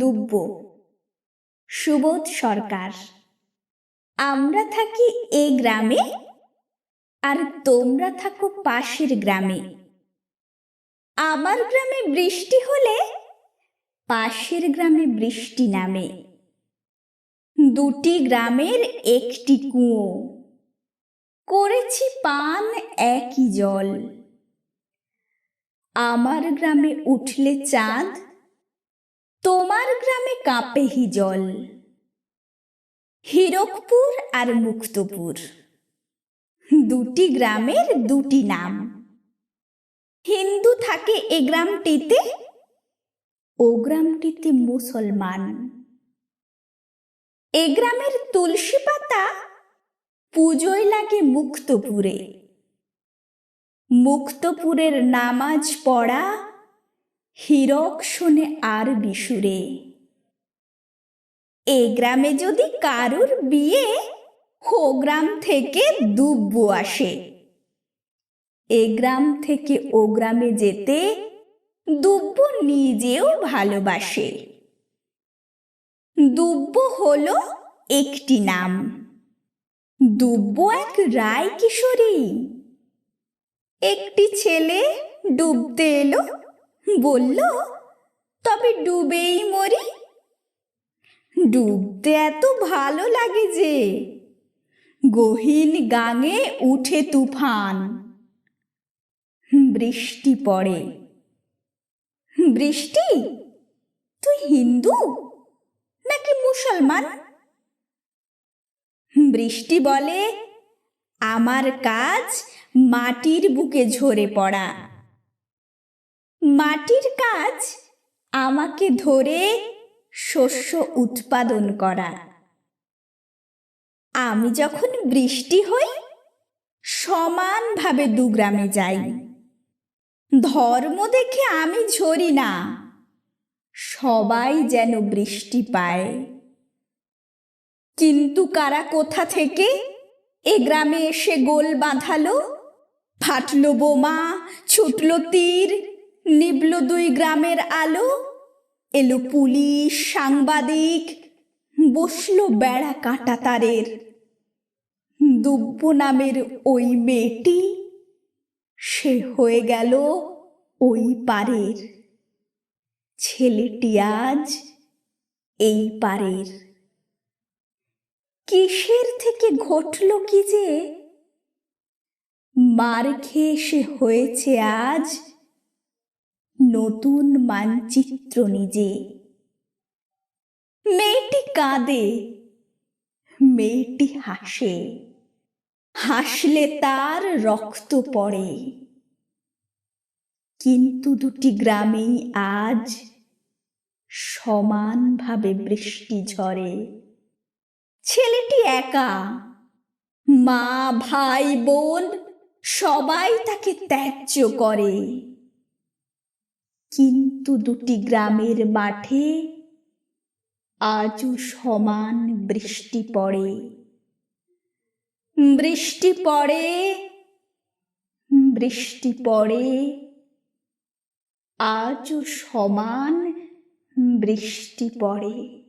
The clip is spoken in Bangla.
দুব্ব। সুবোধ সরকার, আমরা থাকি এ গ্রামে আর তোমরা থাকো পাশের গ্রামে। আমার গ্রামে বৃষ্টি হলে পাশের গ্রামে বৃষ্টি নামে। দুটি গ্রামের একটি কুয়ো। করেছি পান একই জল। আমার গ্রামে উঠলে চাঁদ তোমার গ্রামে কাঁপেহি জল। হীরকপুর আর মুক্তপুর। দুটি গ্রামের দুটি নাম। হিন্দু থাকে এ গ্রামটিতে, ও গ্রামটিতে মুসলমান। এ গ্রামের তুলসী পাতা পুজোয় লাগে মুক্তপুরে। মুক্তপুরের নামাজ পড়া হীরক শোনে আর বিশুরে। এ গ্রামে যদি কারুর বিয়ে, হো গ্রাম থেকে দুব্ব আসে। এ গ্রাম থেকে ও গ্রামে যেতে দুব্ব নিজেও ভালোবাসে। দুব্ব হলো একটি নাম। দুব্ব এক রায় কিশোরী একটি ছেলে ডুবতে এলো বলল, তবে ডুবেই মরি? ডুবতে এত ভালো লাগে যে, গহীন গাঙে উঠে তুফান। বৃষ্টি পড়ে। বৃষ্টি? তুই হিন্দু নাকি মুসলমান? বৃষ্টি বলে আমার কাজ মাটির বুকে ঝরে পড়া। মাটির কাজ আমাকে ধরে শস্য উৎপাদন করা। আমি যখন বৃষ্টি হই, সমানভাবে দু গ্রামে যাই। ধর্ম দেখে আমি ঝরি না। সবাই যেন বৃষ্টি পায়। কিন্তু কারা কোথা থেকে এ গ্রামে এসে গোল বাঁধালো? ফাটলো বোমা, ছুটলো তীর নিবল দুই গ্রামের আলো, এলো পুলিশ সাংবাদিক, বসল বেড়া কাঁটা তারের। দুব্য নামের ওই মেয়েটি, সে হয়ে গেল ওই পারের। ছেলেটি আজ এই পারের। কিসের থেকে ঘটল কি যে? মার খেয়ে সে হয়েছে আজ নতুন মানচিত্র নিজে। মেয়েটি কাঁদে। মেয়েটি হাসে। হাসলে তার রক্ত পড়ে। কিন্তু দুটি গ্রামেই আজ সমানভাবে বৃষ্টি ঝরে। ছেলেটি একা। মা, ভাই, বোন সবাই তাকে ত্যায্য করে। কিন্তু দুটি গ্রামের মাঠে আজও সমান বৃষ্টি পড়ে। বৃষ্টি পড়ে বৃষ্টি পড়ে, আজও সমান বৃষ্টি পড়ে।